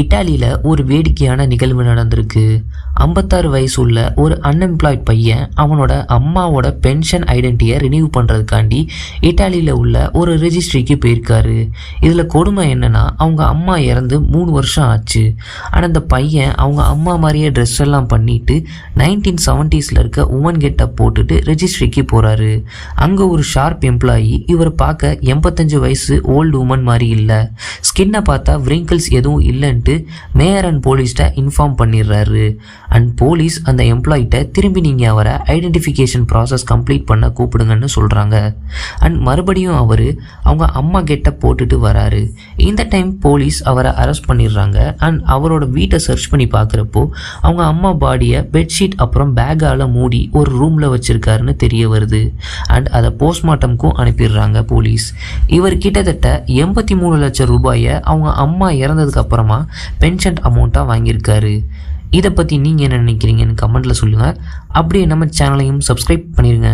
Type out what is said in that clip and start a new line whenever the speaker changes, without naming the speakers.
இட்டாலியில் ஒரு வேடிக்கையான நிகழ்வு நடந்திருக்கு. ஐம்பத்தாறு வயசு உள்ள ஒரு அன்எம்ப்ளாய்ட் பையன் அவனோட அம்மாவோட பென்ஷன் ஐடென்டிட்டியை ரினியூவ் பண்ணுறதுக்காண்டி இட்டாலியில் உள்ள ஒரு ரெஜிஸ்ட்ரிக்கு போயிருக்காரு. இதில் கொடுமை என்னென்னா அவங்க அம்மா இறந்து மூணு வருஷம் ஆச்சு. ஆனால் அந்த பையன் அவங்க அம்மா மாதிரியே ட்ரெஸ் எல்லாம் பண்ணிட்டு நைன்டீன் செவன்ட்டீஸில் இருக்க உமன் கெட்டை போட்டுட்டு ரெஜிஸ்ட்ரிக்கு போகிறாரு அங்கே ஒரு ஷார்ப் எம்ப்ளாயி இவரை பார்க்க எண்பத்தஞ்சு வயசு ஓல்டு உமன் மாதிரி இல்லை. ஸ்கின்னை பார்த்தா விரிங்கிள்ஸ் எதுவும் இல்லைன்ட்டு மேயர் அண்ட் போலீஸ்கிட்ட இன்ஃபார்ம் பண்ணிடுறாரு. அண்ட் போலீஸ் அந்த எம்ப்ளாயிட்ட திரும்பி நீங்கள் அவரை ஐடென்டிஃபிகேஷன் ப்ராசஸ் கம்ப்ளீட் பண்ண கூப்பிடுங்கன்னு சொல்கிறாங்க அண்ட் மறுபடியும் அவர் அவங்க அம்மா கெட்ட போட்டுட்டு வராரு. இந்த டைம் போலீஸ் அவரை அரெஸ்ட் பண்ணிடுறாங்க. அண்ட் அவரோட வீட்டை சர்ச் பண்ணி பார்க்குறப்போ அவங்க அம்மா பாடியை பெட்ஷீட் அப்புறம் பேக்கால் மூடி ஒரு ரூமில் வச்சுருக்காருன்னு தெரிய வருது. அண்ட் அதை போஸ்ட்மார்ட்டம்க்கும் அனுப்பிடுறாங்க போலீஸ் இவர் கிட்டத்தட்ட எண்பத்தி மூணு லட்சம் ரூபாயை அவங்க அம்மா இறந்ததுக்கு அப்புறமா பென்ஷன் அமௌண்ட்டாக வாங்கியிருக்காரு. இதை பற்றி நீங்கள் என்ன நினைக்கிறீங்கன்னு கமெண்ட்டில் சொல்லுங்கள் அப்படியே நம்ம சேனலையும் சப்ஸ்கிரைப் பண்ணிடுங்க